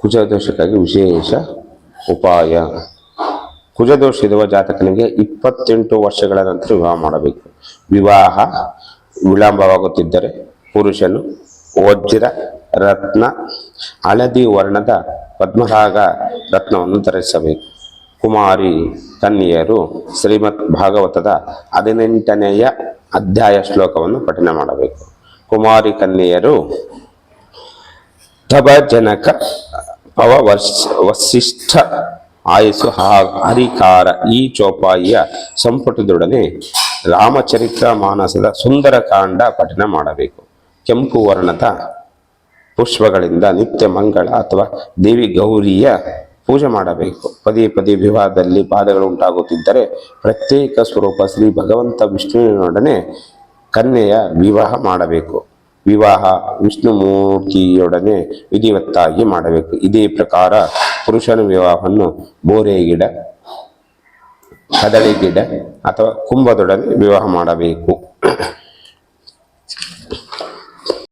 ಕುಜದೋಷಕ್ಕಾಗಿ ವಿಶೇಷ ಉಪಾಯ. ಕುಜದೋಷ ಇರುವ ಜಾತಕನಿಗೆ ಇಪ್ಪತ್ತೆಂಟು ವರ್ಷಗಳ ನಂತರ ವಿವಾಹ ಮಾಡಬೇಕು. ವಿವಾಹ ವಿಳಂಬವಾಗುತ್ತಿದ್ದರೆ ಪುರುಷನು ವಜ್ರ ರತ್ನ ಹಳದಿ ವರ್ಣದ ಪದ್ಮರಾಗ ರತ್ನವನ್ನು ಧರಿಸಬೇಕು. ಕುಮಾರಿ ಕನ್ಯೆಯರು ಶ್ರೀಮದ್ ಭಾಗವತದ ಹದಿನೆಂಟನೆಯ ಅಧ್ಯಾಯ ಶ್ಲೋಕವನ್ನು ಪಠನೆ ಮಾಡಬೇಕು. ಕುಮಾರಿ ಕನ್ಯೆಯರು ತಪಜನಕ ಪವ ವಸ್- ವಸಿಷ್ಠ ಆಯಸ್ಸು ಹರಿಕಾರ ಈ ಚೋಪಾಯಿಯ ಸಂಪುಟದೊಡನೆ ರಾಮಚರಿತ್ರ ಮಾನಸದ ಸುಂದರ ಕಾಂಡ ಪಠನ ಮಾಡಬೇಕು. ಕೆಂಪು ವರ್ಣದ ಪುಷ್ಪಗಳಿಂದ ನಿತ್ಯ ಮಂಗಳ ಅಥವಾ ದೇವಿ ಗೌರಿಯ ಪೂಜೆ ಮಾಡಬೇಕು. ಪದೇ ಪದೇ ವಿವಾಹದಲ್ಲಿ ಪಾದಗಳು ಉಂಟಾಗುತ್ತಿದ್ದರೆ ಪ್ರತ್ಯೇಕ ಸ್ವರೂಪ ಶ್ರೀ ಭಗವಂತ ವಿಷ್ಣುವಿನೊಡನೆ ಕನ್ಯೆಯ ವಿವಾಹ ಮಾಡಬೇಕು. ವಿವಾಹ ವಿಷ್ಣುಮೂರ್ತಿಯೊಡನೆ ವಿಧಿವತ್ತಾಗಿ ಮಾಡಬೇಕು. ಇದೇ ಪ್ರಕಾರ ಪುರುಷನ ವಿವಾಹವನ್ನು ಬೋರೆ ಗಿಡ ಕದಳಿ ಗಿಡ ಅಥವಾ ಕುಂಭದೊಡನೆ ವಿವಾಹ ಮಾಡಬೇಕು.